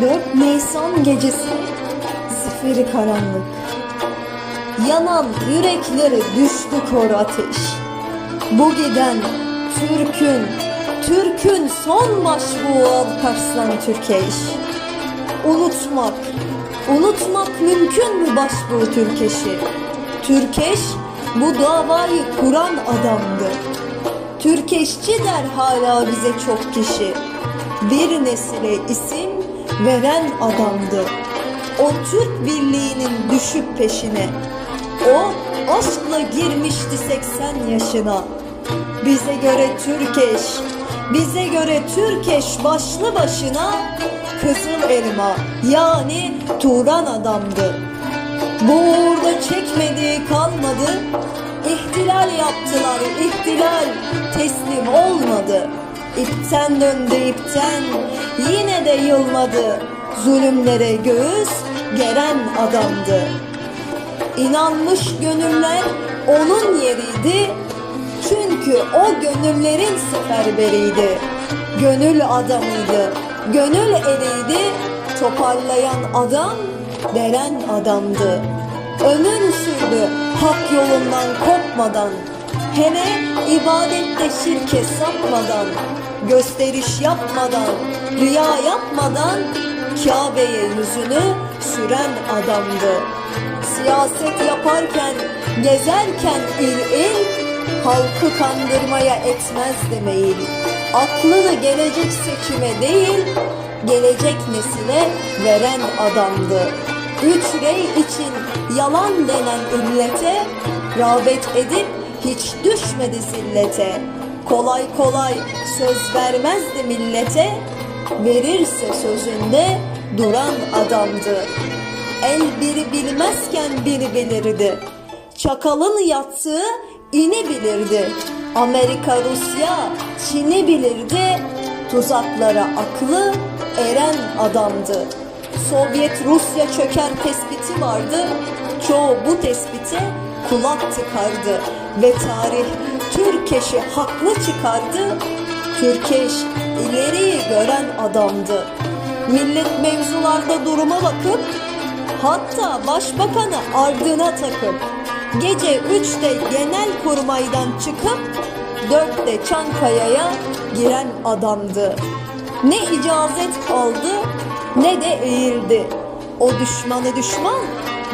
4 Nisan gecesi. Zifiri karanlık. Yanan yüreklere düştü kor ateş. Bu giden Türk'ün, Türk'ün son başbuğu Alparslan Türkeş. Unutmak, unutmak mümkün mü başbuğu Türkeş'i? Türkeş bu davayı kuran adamdı. Türkeşçi der hala bize çok kişi. Bir nesile isim veren adamdı O Türk birliğinin düşüp peşine O aşkla girmişti 80 yaşına Bize göre Türkeş Bize göre Türkeş başlı başına Kızıl elma yani Turan adamdı bu uğurda çekmediği kalmadı. İhtilal yaptılar, ihtilal teslim olmadı. İpten döndü ipten, yine de yılmadı. Zulümlere göğüs geren adamdı. İnanmış gönüller onun yeriydi. Çünkü o gönüllerin seferberiydi. Gönül adamıydı, gönül eriydi. Toparlayan adam veren adamdı. Ömür sürdü hak yolundan kopmadan. Hele ibadette şirke sapmadan, gösteriş yapmadan, riya yapmadan Kabe'ye yüzünü süren adamdı. Siyaset yaparken, gezerken il il, halkı kandırmaya etmezdi meyil. Aklını gelecek seçime değil, gelecek nesile veren adamdı. Üç rey için yalan denen illete rağbet edip hiç düşmedi zillete. Kolay kolay söz vermezdi millete, verirse sözünde duran adamdı. El biri bilmezken biri bilirdi. Çakalın yattığı ini bilirdi. Amerika, Rusya, Çin'i bilirdi. Tuzaklara aklı eren adamdı. Sovyet Rusya çöker tespiti vardı. Çoğu bu tespite kulak tıkardı. Ve tarih Türkeş'i haklı çıkardı. Türkeş ileriyi gören adamdı. Millet mevzularda duruma bakıp Hatta başbakanı ardına takıp gece üçte genel kurmaydan çıkıp dörtte Çankaya'ya giren adamdı. Ne icazet aldı ne de eğildi. O düşmanı düşman,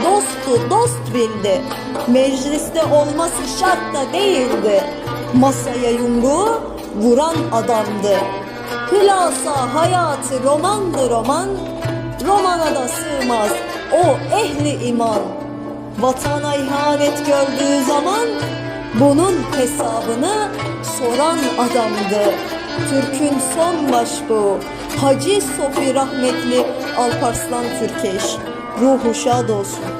dostu dost bildi. Mecliste olması şart da değildi. Masaya yumruğu vuran adamdı. Hülasa hayatı romandı roman, romana da sığmaz o ehli iman. Vatana ihanet gördüğü zaman bunun hesabını soran adamdı. Türk'ün son başbuğu Hacı Sofi rahmetli Alparslan Türkeş. Ruhu şad olsun.